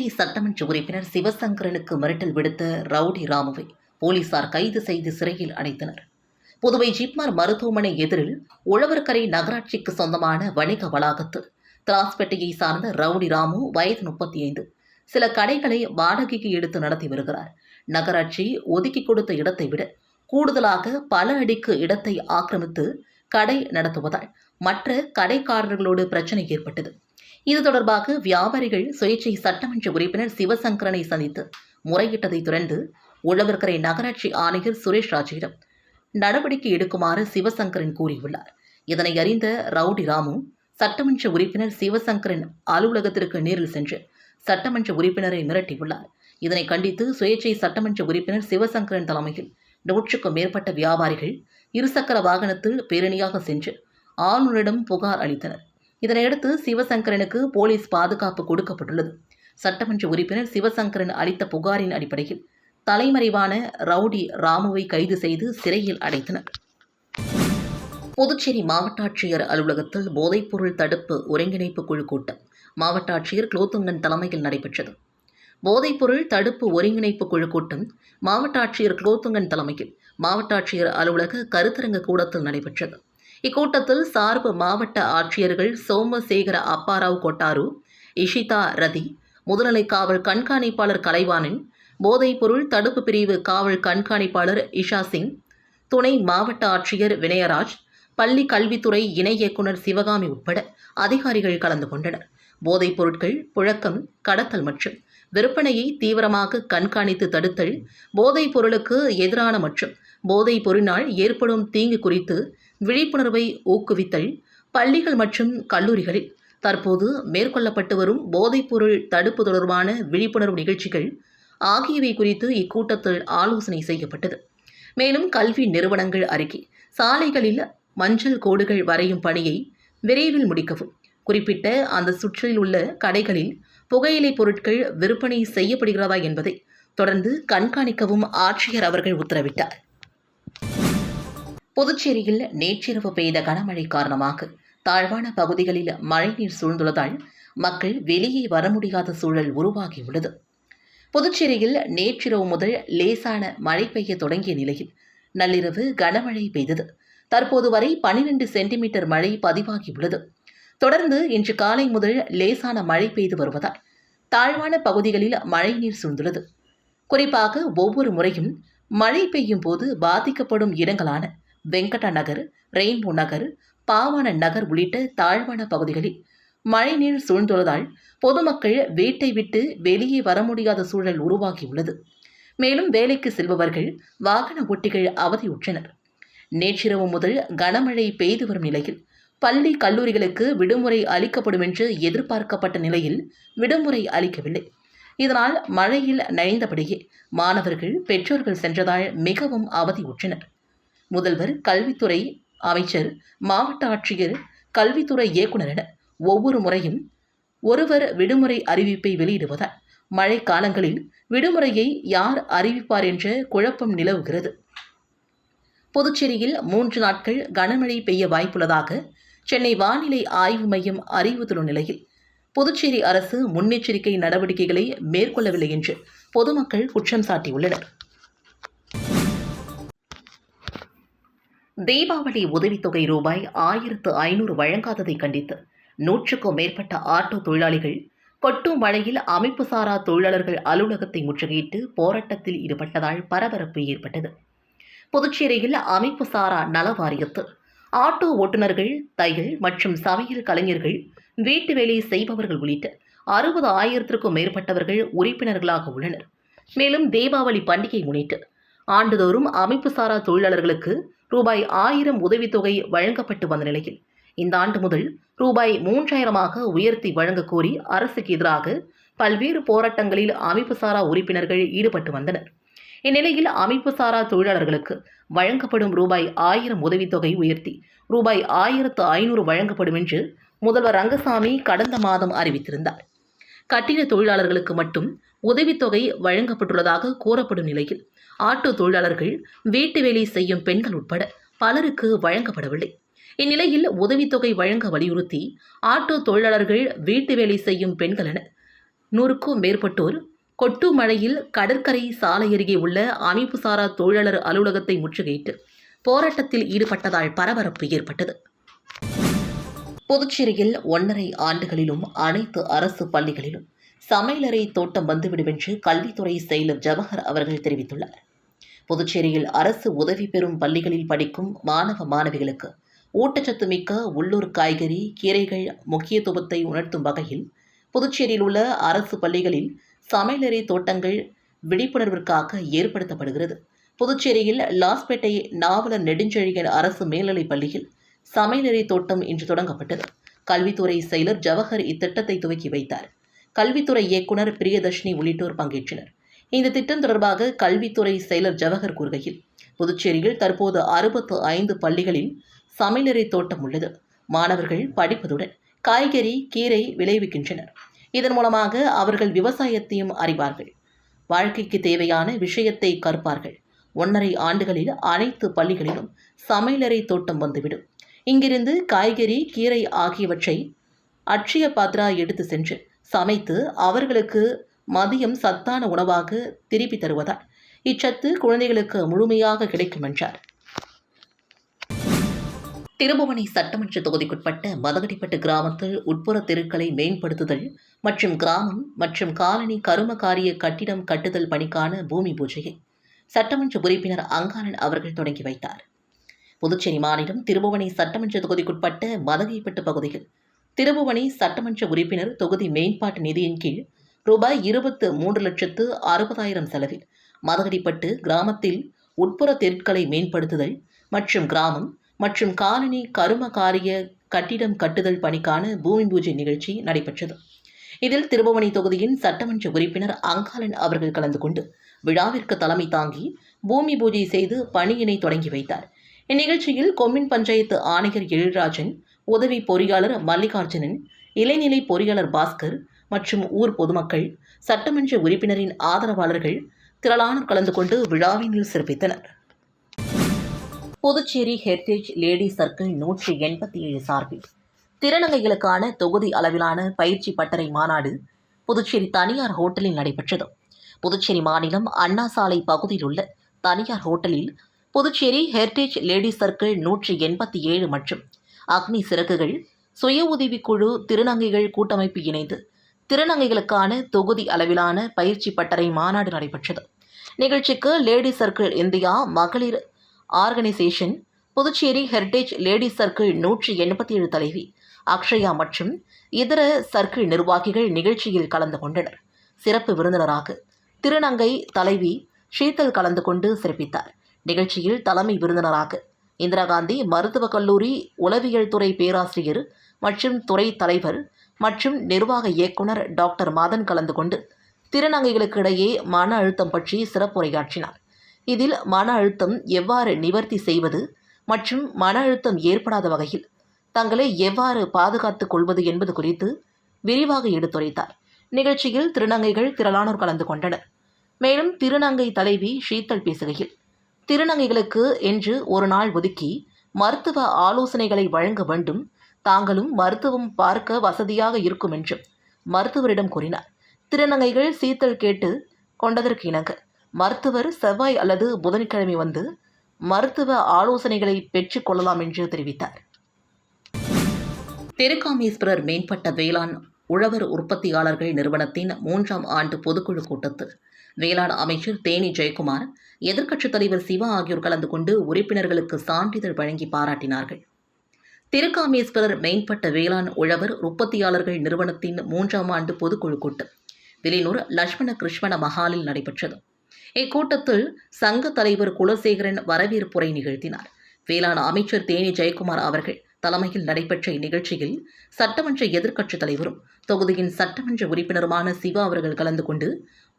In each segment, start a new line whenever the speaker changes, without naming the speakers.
தஞ்சை சட்டமன்ற உறுப்பினர் சிவசங்கரனுக்கு மிரட்டல் விடுத்த ரவுடி ராமுவை போலீசார் கைது செய்து சிறையில் அடைத்தனர். புதுவை ஜிப்மர் மருத்துவமனை எதிரில் உழவர்கரை நகராட்சிக்கு சொந்தமான வணிக வளாகத்தில் திராஸ்பேட்டையை சார்ந்த ரவுடி ராமு வயது முப்பத்தி ஐந்து சில கடைகளை வாடகைக்கு எடுத்து நடத்தி வருகிறார். நகராட்சி ஒதுக்கி கொடுத்த இடத்தை விட கூடுதலாக பல அடிக்கு இடத்தை ஆக்கிரமித்து கடை நடத்துவதால் மற்ற கடைக்காரர்களோடு பிரச்சனை ஏற்பட்டது. இது தொடர்பாக வியாபாரிகள் சுயேட்சை சட்டமன்ற உறுப்பினர் சிவசங்கரனை சந்தித்து முறையிட்டதை தொடர்ந்து உழவர்கரை நகராட்சி ஆணையர் சுரேஷ் ராஜிடம் நடவடிக்கை எடுக்குமாறு சிவசங்கரன் கூறியுள்ளார். இதனை அறிந்த ரவுடி ராமு சட்டமன்ற உறுப்பினர் சிவசங்கரன் அலுவலகத்திற்கு நேரில் சென்று சட்டமன்ற உறுப்பினரை மிரட்டியுள்ளார். இதனை கண்டித்து சுயேட்சை சட்டமன்ற உறுப்பினர் சிவசங்கரன் தலைமையில் நூற்றுக்கும் மேற்பட்ட வியாபாரிகள் இருசக்கர வாகனத்தில் பேரணியாக சென்று ஆளுநரிடம் புகார் அளித்தனர். இதனையடுத்து சிவசங்கரனுக்கு போலீஸ் பாதுகாப்பு கொடுக்கப்பட்டுள்ளது. சட்டமன்ற உறுப்பினர் சிவசங்கரன் அளித்த புகாரின் அடிப்படையில் தலைமறைவான ரவுடி ராமுவை கைது செய்து சிறையில் அடைத்தனர். புதுச்சேரி மாவட்ட ஆட்சியர் அலுவலகத்தில் போதைப்பொருள் தடுப்பு ஒருங்கிணைப்பு குழு கூட்டம் மாவட்ட ஆட்சியர் குலோத்துங்கன் தலைமையில் நடைபெற்றது. போதைப்பொருள் தடுப்பு ஒருங்கிணைப்பு குழு கூட்டம் மாவட்ட ஆட்சியர் குலோத்துங்கன் தலைமையில் மாவட்ட ஆட்சியர் அலுவலக கருத்தரங்க கூடத்தில் நடைபெற்றது. இக்கூட்டத்தில் சார்பு மாவட்ட ஆட்சியர்கள் சோமசேகர அப்பாராவ் கொட்டாரு இஷிதா ரதி முதுநிலை காவல் கண்காணிப்பாளர் கலைவாணன் போதைப்பொருள் தடுப்பு பிரிவு காவல் கண்காணிப்பாளர் இஷா சிங் துணை மாவட்ட ஆட்சியர் வினயராஜ் பள்ளி கல்வித்துறை இணை இயக்குனர் சிவகாமி உட்பட அதிகாரிகள் கலந்து கொண்டனர். போதைப் பொருட்கள் புழக்கம் கடத்தல் மற்றும் விற்பனையை தீவிரமாக கண்காணித்து தடுத்தல் போதைப் பொருளுக்கு எதிரான மற்றும் போதைப் பொருளினால் ஏற்படும் தீங்கு குறித்து விழிப்புணர்வை ஊக்குவித்தல் பள்ளிகள் மற்றும் கல்லூரிகளில் தற்போது மேற்கொள்ளப்பட்டு வரும் போதைப்பொருள் தடுப்பு தொடர்பான விழிப்புணர்வு நிகழ்ச்சிகள் ஆகியவை குறித்து இக்கூட்டத்தில் ஆலோசனை செய்யப்பட்டது. மேலும் கல்வி நிறுவனங்கள் அறிக்கை சாலைகளில் மஞ்சள் கோடுகள் வரையும் பணியை விரைவில் முடிக்கவும். குறிப்பிட்ட அந்த சுற்றில் உள்ள கடைகளில் புகையிலை பொருட்கள் விற்பனை செய்யப்படுகிறதா என்பதை தொடர்ந்து கண்காணிக்கவும் ஆட்சியர் அவர்கள் உத்தரவிட்டார். புதுச்சேரியில் நேற்றிரவு பெய்த கனமழை காரணமாக தாழ்வான பகுதிகளில் மழைநீர் சூழ்ந்துள்ளதால் மக்கள் வெளியே வர முடியாத சூழல் உருவாகியுள்ளது. புதுச்சேரியில் நேற்றிரவு முதல் லேசான மழை பெய்ய தொடங்கிய நிலையில் நள்ளிரவு கனமழை பெய்தது. தற்போது வரை பனிரெண்டு சென்டிமீட்டர் மழை பதிவாகியுள்ளது. தொடர்ந்து இன்று காலை முதல் லேசான மழை பெய்து வருவதால் தாழ்வான பகுதிகளில் மழைநீர் சூழ்ந்துள்ளது. குறிப்பாக ஒவ்வொரு முறையும் மழை பெய்யும் போது பாதிக்கப்படும் இடங்களான வெங்கட நகர் ரெயின்போ நகர் பாவான நகர் உள்ளிட்ட தாழ்வான பகுதிகளில் மழைநீர் சூழ்ந்துள்ளதால் பொதுமக்கள் வீட்டை விட்டு வெளியே வர முடியாத சூழல் உருவாகியுள்ளது. மேலும் வேலைக்கு செல்பவர்கள் வாகன ஓட்டிகள் அவதியுற்றனர். நேற்றிரவு முதல் கனமழை பெய்து வரும் நிலையில் பள்ளி கல்லூரிகளுக்கு விடுமுறை அளிக்கப்படும் என்று எதிர்பார்க்கப்பட்ட நிலையில் விடுமுறை அளிக்கவில்லை. இதனால் மழையில் நனைந்தபடியே மாணவர்கள் பெற்றோர்கள் சென்றதால் மிகவும் அவதியுற்றனர். முதல்வர் கல்வித்துறை அமைச்சர் மாவட்ட ஆட்சியர் கல்வித்துறை இயக்குனர் ஒவ்வொரு முறையும் ஒருவர் விடுமுறை அறிவிப்பை வெளியிடுவதால் மழை காலங்களில் விடுமுறையை யார் அறிவிப்பார் என்ற குழப்பம் நிலவுகிறது. புதுச்சேரியில் மூன்று நாட்கள் கனமழை பெய்ய வாய்ப்புள்ளதாக சென்னை வானிலை ஆய்வு மையம் அறிவித்துள்ள நிலையில் புதுச்சேரி அரசு முன்னெச்சரிக்கை நடவடிக்கைகளை மேற்கொள்ளவில்லை என்று பொதுமக்கள் குற்றம் சாட்டியுள்ளனர். தீபாவளி உதவித்தொகை ரூபாய் ஆயிரத்து ஐநூறு வழங்காததை கண்டித்து நூற்றுக்கும் மேற்பட்ட ஆட்டோ தொழிலாளிகள் கொட்டும் மழையில் அமைப்பு சாரா தொழிலாளர்கள் அலுவலகத்தை முற்றுகையிட்டு போராட்டத்தில் ஈடுபட்டதால் பரபரப்பு ஏற்பட்டது. புதுச்சேரியில் அமைப்பு சாரா நல வாரியத்தில் ஆட்டோ ஓட்டுநர்கள் தையல் மற்றும் சமையல் கலைஞர்கள் வீட்டு வேலை செய்பவர்கள் உள்ளிட்ட அறுபது ஆயிரத்திற்கும் மேற்பட்டவர்கள் உறுப்பினர்களாக உள்ளனர். மேலும் தீபாவளி பண்டிகை முன்னிட்டு ஆண்டுதோறும் அமைப்பு சாரா தொழிலாளர்களுக்கு ரூபாய் ஆயிரம் உதவித்தொகை வழங்கப்பட்டு வந்த நிலையில் இந்த ஆண்டு முதல் ரூபாய் மூன்றாயிரமாக உயர்த்தி வழங்க கோரி அரசுக்கு எதிராக பல்வேறு போராட்டங்களில் அமைப்பு சாரா உறுப்பினர்கள் ஈடுபட்டு வந்தனர். இந்நிலையில் அமைப்பு சாரா தொழிலாளர்களுக்கு வழங்கப்படும் ரூபாய் ஆயிரம் உதவித்தொகை உயர்த்தி ரூபாய் ஆயிரத்து ஐநூறு வழங்கப்படும் என்று முதல்வர் ரங்கசாமி கடந்த மாதம் அறிவித்திருந்தார். கட்டிட தொழிலாளர்களுக்கு மட்டும் உதவித்தொகை வழங்கப்பட்டுள்ளதாக கூறப்படும் நிலையில் ஆட்டோ தொழிலாளர்கள் வீட்டு வேலை செய்யும் பெண்கள் உட்பட பலருக்கு வழங்கப்படவில்லை. இந்நிலையில் உதவித்தொகை வழங்க வலியுறுத்தி ஆட்டோ தொழிலாளர்கள் வீட்டு வேலை செய்யும் பெண்கள் என நூறுக்கும் மேற்பட்டோர் கொட்டு மழையில் கடற்கரை சாலை அருகே உள்ள அமைப்புசாரா தொழிலாளர் அலுவலகத்தை முற்றுகையிட்டு போராட்டத்தில் ஈடுபட்டதால் பரபரப்பு ஏற்பட்டது. புதுச்சேரியில் ஒன்றரை ஆண்டுகளிலும் அனைத்து அரசு பள்ளிகளிலும் சமையலறை தோட்டம் வந்துவிடும் என்று கல்வித்துறை செயலர் ஜவஹர் அவர்கள் தெரிவித்துள்ளார். புதுச்சேரியில் அரசு உதவி பெறும் பள்ளிகளில் படிக்கும் மாணவ மாணவிகளுக்கு ஊட்டச்சத்து மிக்க உள்ளூர் காய்கறி கீரைகள் முக்கியத்துவத்தை உணர்த்தும் வகையில் புதுச்சேரியில் உள்ள அரசு பள்ளிகளில் சமையலறை தோட்டங்கள் விழிப்புணர்விற்காக ஏற்படுத்தப்படுகிறது. புதுச்சேரியில் லாஸ்பேட்டை நாவலர் நெடுஞ்செழியன் அரசு மேல்நிலைப் பள்ளியில் சமையலறை தோட்டம் இன்று தொடங்கப்பட்டது. கல்வித்துறை செயலர் ஜவஹர் இத்திட்டத்தை துவக்கி வைத்தார். கல்வித்துறை இயக்குனர் பிரியதர்ஷினி உள்ளிட்டோர் பங்கேற்றனர். இந்த திட்டம் தொடர்பாக கல்வித்துறை செயலர் ஜவஹர் கூறுகையில் புதுச்சேரியில் தற்போது அறுபத்து ஐந்து பள்ளிகளில் சமையலறை தோட்டம் உள்ளது. மாணவர்கள் படிப்பதுடன் காய்கறி கீரை விளைவிக்கின்றனர். இதன் மூலமாக அவர்கள் விவசாயத்தையும் அறிவார்கள். வாழ்க்கைக்கு தேவையான விஷயத்தை கற்பார்கள். ஒன்றரை ஆண்டுகளில் அனைத்து பள்ளிகளிலும் சமையலறை தோட்டம் வந்துவிடும். இங்கிருந்து காய்கறி கீரை ஆகியவற்றை அட்சய பாத்ரா எடுத்து சென்று சமைத்து அவர்களுக்கு மதியம் சத்தான உணவாக திருப்பி தருவதால் இச்சத்து குழந்தைகளுக்கு முழுமையாக கிடைக்கும் என்றார். திருபுவனை சட்டமன்ற தொகுதிக்குட்பட்ட மதகடிப்பட்டு கிராமத்தில் உட்புற தெருக்களை மேம்படுத்துதல் மற்றும் கிராமம் மற்றும் காலனி கரும காரிய கட்டிடம் கட்டுதல் பணிக்கான பூமி பூஜையை சட்டமன்ற உறுப்பினர் அங்காளன் அவர்கள் தொடங்கி வைத்தார். புதுச்சேரி மாநிலம் திருபுவனை சட்டமன்ற தொகுதிக்குட்பட்ட மதகைப்பட்டு பகுதியில் திருபுவனை சட்டமன்ற உறுப்பினர் தொகுதி மேம்பாட்டு நிதியின் கீழ் ரூபாய் இருபத்து மூன்று லட்சத்து அறுபதாயிரம் செலவில் மதகடிப்பட்டு கிராமத்தில் உட்புற தெருக்களை மேம்படுத்துதல் மற்றும் கிராமம் மற்றும் காலனி கரும காரிய கட்டிடம் கட்டுதல் பணிக்கான பூமி பூஜை நிகழ்ச்சி நடைபெற்றது. இதில் திருபுவனை தொகுதியின் சட்டமன்ற உறுப்பினர் அங்காளன் அவர்கள் கலந்து கொண்டு விழாவிற்கு தலைமை தாங்கி பூமி பூஜை செய்து பணியினை தொடங்கி வைத்தார். இந்நிகழ்ச்சியில் கொம்மின் பஞ்சாயத்து ஆணையர் எழில்ராஜன் உதவி பொறியாளர் மல்லிகார்ஜுனன் இளைநிலை பொறியாளர் பாஸ்கர் மற்றும் ஊர் பொதுமக்கள் சட்டமன்ற உறுப்பினரின் ஆதரவாளர்கள் திரளானோர் கலந்து கொண்டு விழாவினில் சிறப்பித்தனர். புதுச்சேரி ஹெரிட்டேஜ் லேடி சர்க்கிள் நூற்றி எண்பத்தி ஏழு சார்பில் திருநங்கைகளுக்கான தொகுதி அளவிலான பயிற்சி பட்டறை மாநாடு புதுச்சேரி தனியார் ஹோட்டலில் நடைபெற்றது. புதுச்சேரி மாநிலம் அண்ணா சாலை பகுதியில் உள்ள தனியார் ஹோட்டலில் புதுச்சேரி ஹெரிட்டேஜ் லேடி சர்க்கிள் நூற்றி எண்பத்தி ஏழு மற்றும் அக்னி சிறகுகள் சுய உதவிக்குழு திருநங்கைகள் கூட்டமைப்பு இணைந்து திருநங்கைகளுக்கான தொகுதி அளவிலான பயிற்சி பட்டறை மாநாடு நடைபெற்றது. நிகழ்ச்சிக்கு லேடி சர்க்கிள் இந்தியா மகளிர் organisation Puducherry heritage lady circle நூற்றி எண்பத்தி ஏழு தலைவி அக்ஷயா மற்றும் இதர சர்க்கிள் நிர்வாகிகள் நிகழ்ச்சியில் கலந்து கொண்டனர். சிறப்பு விருந்தினராக திருநங்கை தலைவி ஷீதல் கலந்து கொண்டு சிறப்பித்தார். நிகழ்ச்சியில் தலைமை விருந்தினராக இந்திரா காந்தி மருத்துவக் கல்லூரி உளவியல் துறை பேராசிரியர் மற்றும் துறை தலைவர் மற்றும் நிர்வாக இயக்குனர் டாக்டர் மதன் கலந்து கொண்டு திருநங்கைகளுக்கு இடையே மன அழுத்தம் பற்றி சிறப்புரையாற்றினார். இதில் மன அழுத்தம் எவ்வாறு நிவர்த்தி செய்வது மற்றும் மன அழுத்தம் ஏற்படாத வகையில் தங்களை எவ்வாறு பாதுகாத்துக் கொள்வது என்பது குறித்து விரிவாக எடுத்துரைத்தார். நிகழ்ச்சியில் திருநங்கைகள் திரளானோர் கலந்து கொண்டனர். மேலும் திருநங்கை தலைவி ஷீத்தல் பேசுகையில் திருநங்கைகளுக்கு என்று ஒரு நாள் ஒதுக்கி மருத்துவ ஆலோசனைகளை வழங்க வேண்டும் தாங்களும் மருத்துவம் பார்க்க வசதியாக இருக்கும் என்று மருத்துவரிடம் கூறினார். திருநங்கைகள் சீத்தல் கேட்டு கொண்டதற்கு இணங்க மருத்துவர் செவ்வாய் அல்லது புதன்கிழமை வந்து மருத்துவ ஆலோசனைகளை பெற்றுக் கொள்ளலாம் என்று தெரிவித்தார். திருக்காமீஸ்வரர் மேம்பட்ட வேளாண் உழவர் உற்பத்தியாளர்கள் நிறுவனத்தின் மூன்றாம் ஆண்டு பொதுக்குழு கூட்டத்தில் வேளாண் அமைச்சர் தேனி ஜெயக்குமார் எதிர்க்கட்சித் தலைவர் சிவா ஆகியோர் கலந்து கொண்டு உறுப்பினர்களுக்கு சான்றிதழ் வழங்கி பாராட்டினார்கள். திருக்காமேஸ்வரர் மேம்பட்ட வேளாண் உழவர் உற்பத்தியாளர்கள் நிறுவனத்தின் மூன்றாம் ஆண்டு பொதுக்குழு கூட்டம். விலையூர் லட்சுமண கிருஷ்ண மஹாலில் நடைபெற்றது. இக்கூட்டத்தில் சங்க தலைவர் குலசேகரன் வரவேற்புரை நிகழ்த்தினார். வேளாண் அமைச்சர் தேனி ஜெயக்குமார் அவர்கள் தலைமையில் நடைபெற்ற இந்நிகழ்ச்சியில் சட்டமன்ற எதிர்க்கட்சித் தலைவரும் தொகுதியின் சட்டமன்ற உறுப்பினருமான சிவா அவர்கள் கலந்து கொண்டு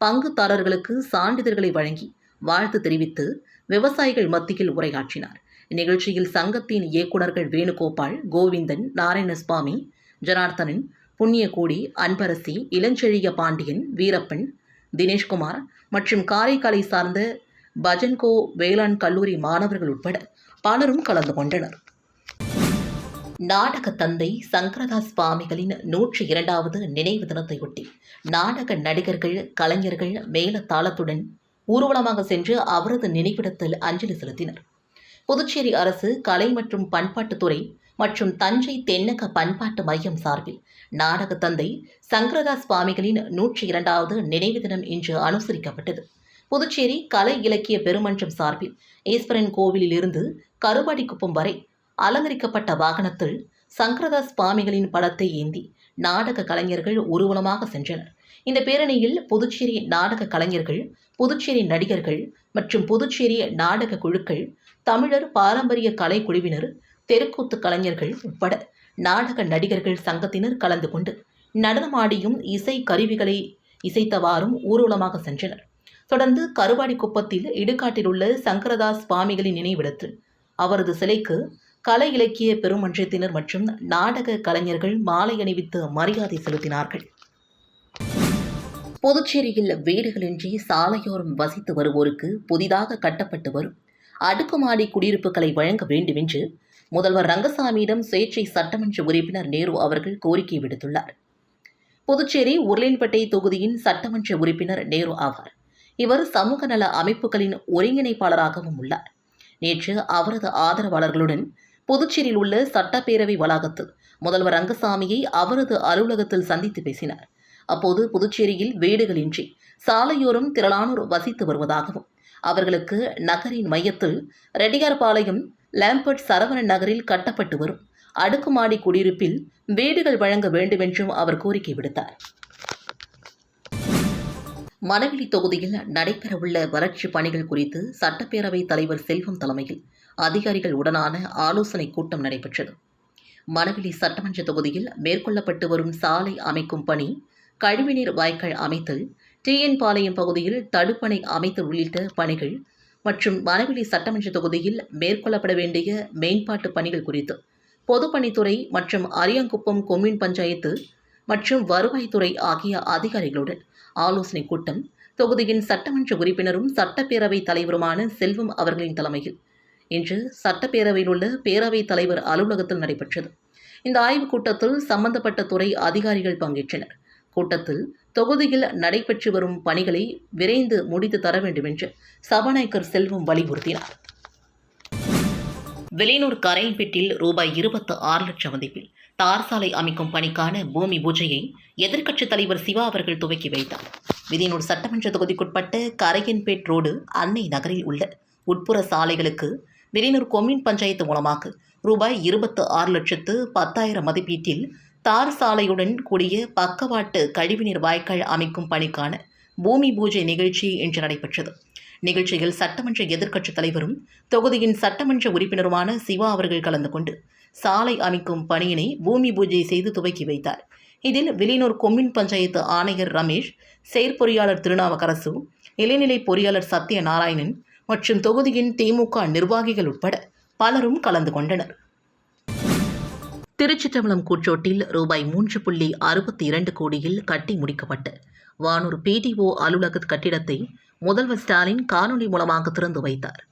பங்குதாரர்களுக்கு சான்றிதழ்களை வழங்கி வாழ்த்து தெரிவித்து விவசாயிகள் மத்தியில் உரையாற்றினார். இந்நிகழ்ச்சியில் சங்கத்தின் இயக்குநர்கள் வேணுகோபால் கோவிந்தன் நாராயணசுவாமி ஜனார்த்தனன் புண்ணியகோடி அன்பரசி இளஞ்செழிய பாண்டியன் வீரப்பன் தினேஷ்குமார் மற்றும் காரைக்காலை சார்ந்த பஜன்கோ வேளாண் கல்லூரி மாணவர்கள் உட்பட பலரும் கலந்து கொண்டனர். நாடக தந்தை சங்கரதாஸ் சுவாமிகளின் நூற்றி இரண்டாவது நினைவு தினத்தையொட்டி நாடக நடிகர்கள் கலைஞர்கள் மேலத்தாளத்துடன் ஊர்வலமாக சென்று அவரது நினைவிடத்தில் அஞ்சலி செலுத்தினர். புதுச்சேரி அரசு கலை மற்றும் பண்பாட்டுத்துறை மற்றும் தஞ்சை தென்னக பண்பாட்டு மையம் சார்பில் நாடக தந்தை சங்கரதாஸ் சுவாமிகளின் நூற்றி இரண்டாவது நினைவு தினம் இன்று அனுசரிக்கப்பட்டது. புதுச்சேரி கலை இலக்கிய பெருமன்றம் சார்பில் ஈஸ்வரன் கோவிலிலிருந்து கருவாடிக்குப்பம் வரை அலங்கரிக்கப்பட்ட வாகனத்தில் சங்கரதாஸ் சுவாமிகளின் படத்தை ஏந்தி நாடக கலைஞர்கள் ஊர்வலமாக சென்றனர். இந்த பேரணியில் புதுச்சேரி நாடக கலைஞர்கள் புதுச்சேரி நடிகர்கள் மற்றும் புதுச்சேரி நாடக குழுக்கள் தமிழர் பாரம்பரிய கலை குழுவினர் தெருக்கூத்து கலைஞர்கள் உட்பட நாடக நடிகர்கள் சங்கத்தினர் கலந்து கொண்டு நடனமாடியும் இசை கருவிகளை இசைத்தவாறும் ஊர்வலமாக சென்றனர். தொடர்ந்து கருவாடி குப்பத்தில் இடுகாட்டில் உள்ள சங்கரதாஸ் சுவாமிகளின் நினைவிடத்தில் அவரது சிலைக்கு கலை இலக்கிய பெருமன்றத்தினர் மற்றும் நாடக கலைஞர்கள் மாலை அணிவித்து மரியாதை செலுத்தினார்கள். புதுச்சேரியில் வீடுகளின்றி சாலையோரம் வசித்து வருவோருக்கு புதிதாக கட்டப்பட்டு வரும். அடுக்குமாடி குடியிருப்புகளை வழங்க வேண்டும் என்று முதல்வர் ரங்கசாமியிடம் சுயேட்சை சட்டமன்ற உறுப்பினர் நேரு அவர்கள் கோரிக்கை விடுத்துள்ளார். புதுச்சேரி உருளையன்பேட்டை தொகுதியின் சட்டமன்ற உறுப்பினர் நேரு ஆவார். இவர் சமூக நல அமைப்புகளின் ஒருங்கிணைப்பாளராகவும் உள்ளார். நேற்று அவரது ஆதரவாளர்களுடன் புதுச்சேரியில் உள்ள சட்டப்பேரவை வளாகத்தில் முதல்வர் ரங்கசாமியை அவரது அலுவலகத்தில் சந்தித்து பேசினார். அப்போது புதுச்சேரியில் வீடுகளின்றி சாலையோரம் திரளானோர் வசித்து வருவதாகவும் அவர்களுக்கு நகரின் மையத்தில் ரெட்டியார்பாளையம் லேம்பர்ட் சரவணன் நகரில் கட்டப்பட்டு வரும் அடுக்குமாடி குடியிருப்பில் வீடுகள் வழங்க வேண்டுமென்றும் அவர் கோரிக்கை விடுத்தார். மணவெளி தொகுதியில் நடைபெறவுள்ள வளர்ச்சிப் பணிகள் குறித்து சட்டப்பேரவைத் தலைவர் செல்வம் தலைமையில் அதிகாரிகள் உடனான ஆலோசனைக் கூட்டம் நடைபெற்றது. மணவெளி சட்டமன்ற தொகுதியில் மேற்கொள்ளப்பட்டு வரும் சாலை அமைக்கும் பணி கழிவுநீர் வாய்க்கால் அமைத்தல் டிஎன் பாளையம் பகுதியில் தடுப்பணை அமைத்தல் உள்ளிட்ட பணிகள் மற்றும் வனவெளி சட்டமன்ற தொகுதியில் மேற்கொள்ளப்பட வேண்டிய மேம்பாட்டு பணிகள் குறித்து பொதுப்பணித்துறை மற்றும் அரியாங்குப்பம் கொம்யூன் பஞ்சாயத்து மற்றும் வருவாய்த்துறை ஆகிய அதிகாரிகளுடன் ஆலோசனைக் கூட்டம் தொகுதியின் சட்டமன்ற உறுப்பினரும் சட்டப்பேரவைத் தலைவருமான செல்வம் அவர்களின் தலைமையில் இன்று சட்டப்பேரவையில் உள்ள பேரவைத் தலைவர் அலுவலகத்தில் நடைபெற்றது. இந்த ஆய்வுக் கூட்டத்தில் சம்பந்தப்பட்ட துறை அதிகாரிகள் பங்கேற்றனர். கூட்டத்தில் தொகுதியில் நடைபெற்று வரும் பணிகளை விரைந்து முடித்து தர வேண்டும் என்று சபாநாயகர் செல்வம் வலியுறுத்தினார். வெளியூர் கரையன்பேட்டில் ரூபாய் இருபத்து ஆறு லட்சம் மதிப்பில் தார் சாலை அமைக்கும் பணிக்கான பூமி பூஜையை எதிர்க்கட்சித் தலைவர் சிவா அவர்கள் துவக்கி வைத்தார். விதியனூர் சட்டமன்ற தொகுதிக்குட்பட்ட கரையன்பேட் ரோடு அன்னை நகரில் உள்ள உட்புற சாலைகளுக்கு வெளியூர் கொம்யூன் பஞ்சாயத்து மூலமாக ரூபாய் இருபத்து ஆறு லட்சத்து பத்தாயிரம் மதிப்பீட்டில் தார் சாலையுடன் கூடிய பக்கவாட்டு கழிவுநீர் வாய்க்கால் அமைக்கும் பணிக்கான பூமி பூஜை நிகழ்ச்சி இன்று நடைபெற்றது. நிகழ்ச்சியில் சட்டமன்ற எதிர்க்கட்சித் தலைவரும் தொகுதியின் சட்டமன்ற உறுப்பினருமான சிவா அவர்கள் கலந்து கொண்டு சாலை அமைக்கும் பணியினை பூமி பூஜை செய்து துவக்கி வைத்தார். இதில் வெளியூர் கொம்யூன் பஞ்சாயத்து ஆணையர் ரமேஷ் செயற்பொறியாளர் திருநாவுக்கரசு இளைநிலை பொறியாளர் சத்யநாராயணன் மற்றும் தொகுதியின் திமுக நிர்வாகிகள் உட்பட பலரும் கலந்து கொண்டனர். திருச்சிற்றம்பலம் கூற்றோட்டில் ரூபாய் மூன்று புள்ளி அறுபத்தி இரண்டு கோடியில் கட்டி முடிக்கப்பட்ட வானூர் பிடிஓ அலுவலக கட்டிடத்தை முதல்வர் ஸ்டாலின் காணொலி மூலமாக திறந்து வைத்தார்.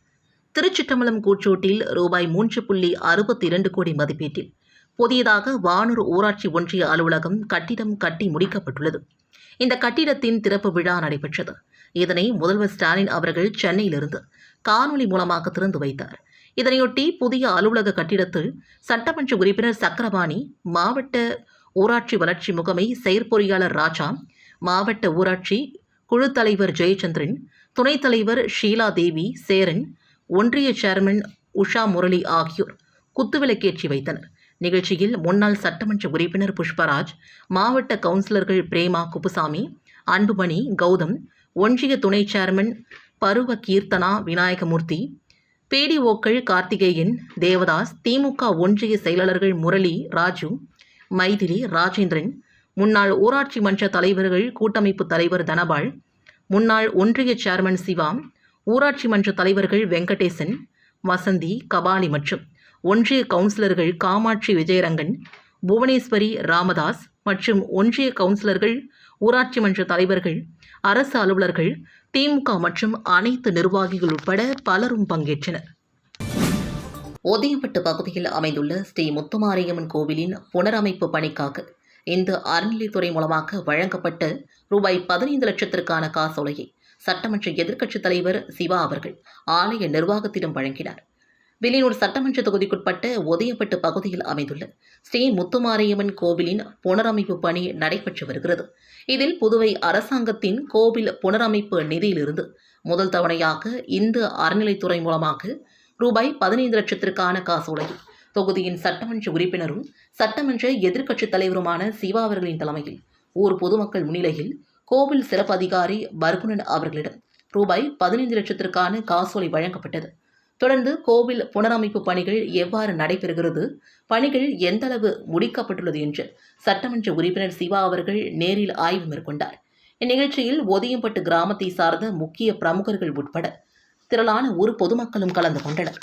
திருச்சிற்றம்பலம் கூற்றோட்டில் ரூபாய் மூன்று புள்ளி அறுபத்தி இரண்டு கோடி மதிப்பீட்டில் புதியதாக வானூர் ஊராட்சி ஒன்றிய அலுவலகம் கட்டிடம் கட்டி முடிக்கப்பட்டுள்ளது. இந்த கட்டிடத்தின் திறப்பு விழா நடைபெற்றது. இதனை முதல்வர் ஸ்டாலின் அவர்கள் சென்னையிலிருந்து காணொலி மூலமாக திறந்து வைத்தார். இதனையொட்டி புதிய அலுவலக கட்டிடத்தில் சட்டமன்ற உறுப்பினர் சக்கரபாணி மாவட்ட ஊராட்சி வளர்ச்சி முகமை செயற்பொறியாளர் ராஜா மாவட்ட ஊராட்சி குழு தலைவர் ஜெயச்சந்திரன் துணைத் தலைவர் ஷீலா தேவி சேரன் ஒன்றிய சேர்மன் உஷா முரளி ஆகியோர் குத்துவிளக்கேற்றி வைத்தனர். நிகழ்ச்சியில் முன்னாள் சட்டமன்ற உறுப்பினர் புஷ்பராஜ் மாவட்ட கவுன்சிலர்கள் பிரேமா குப்புசாமி அன்புமணி கௌதம் ஒன்றிய துணை சேர்மன் பருவ கீர்த்தனா விநாயகமூர்த்தி பேடிஓக்கள் கார்த்திகேயன் தேவதாஸ் திமுக ஒன்றிய செயலாளர்கள் முரளி ராஜு மைதிலி ராஜேந்திரன் முன்னாள் ஊராட்சி மன்ற தலைவர்கள் கூட்டமைப்பு தலைவர் தனபால் முன்னாள் ஒன்றிய சேர்மன் சிவா ஊராட்சி மன்ற தலைவர்கள் வெங்கடேசன் வசந்தி கபாலி மற்றும் ஒன்றிய கவுன்சிலர்கள் காமாட்சி விஜயரங்கன் புவனேஸ்வரி ராமதாஸ் மற்றும் ஒன்றிய கவுன்சிலர்கள் ஊராட்சி மன்ற தலைவர்கள் அரசு அலுவலர்கள் திமுக மற்றும் அனைத்து நிர்வாகிகள் உட்பட பலரும் பங்கேற்றனர். ஒதியம்பட்டு பகுதியில் அமைந்துள்ள ஸ்ரீ முத்துமாரியம்மன் கோவிலின் புனரமைப்பு பணிக்காக இந்த அறநிலைத்துறை மூலமாக வழங்கப்பட்ட ரூபாய் பதினைந்து லட்சத்திற்கான காசோலையை சட்டமன்ற எதிர்க்கட்சித் தலைவர் சிவா அவர்கள் ஆலய நிர்வாகத்திடம் வழங்கினார். வெளியூர் சட்டமன்ற தொகுதிக்குட்பட்ட உதயப்பட்டு பகுதியில் அமைந்துள்ள ஸ்ரீ முத்துமாரியம்மன் கோவிலின் புனரமைப்பு பணி நடைபெற்று வருகிறது. இதில் புதுவை அரசாங்கத்தின் கோவில் புனரமைப்பு நிதியிலிருந்து முதல் தவணையாக இந்து அறநிலைத்துறை மூலமாக ரூபாய் பதினைந்து லட்சத்திற்கான காசோலையை தொகுதியின் சட்டமன்ற உறுப்பினரும் சட்டமன்ற எதிர்க்கட்சித் தலைவருமான சிவா அவர்களின் தலைமையில் ஊர் பொதுமக்கள் முன்னிலையில் கோவில் சிறப்பு அதிகாரி பர்குணன் அவர்களிடம் ரூபாய் பதினைந்து லட்சத்திற்கான காசோலை வழங்கப்பட்டது. தொடர்ந்து கோவில் புனரமைப்பு பணிகள் எவ்வாறு நடைபெறுகிறது? பணிகள் எந்த அளவு முடிக்கப்பட்டுள்ளது என்று சட்டமன்ற உறுப்பினர் சிவா அவர்கள் நேரில் ஆய்வு மேற்கொண்டார். இந்நிகழ்ச்சியில் ஒதியம்பட்டு கிராமத்தை சார்ந்த முக்கிய பிரமுகர்கள் உட்பட திரளான ஊர் பொதுமக்களும் கலந்து கொண்டனர்.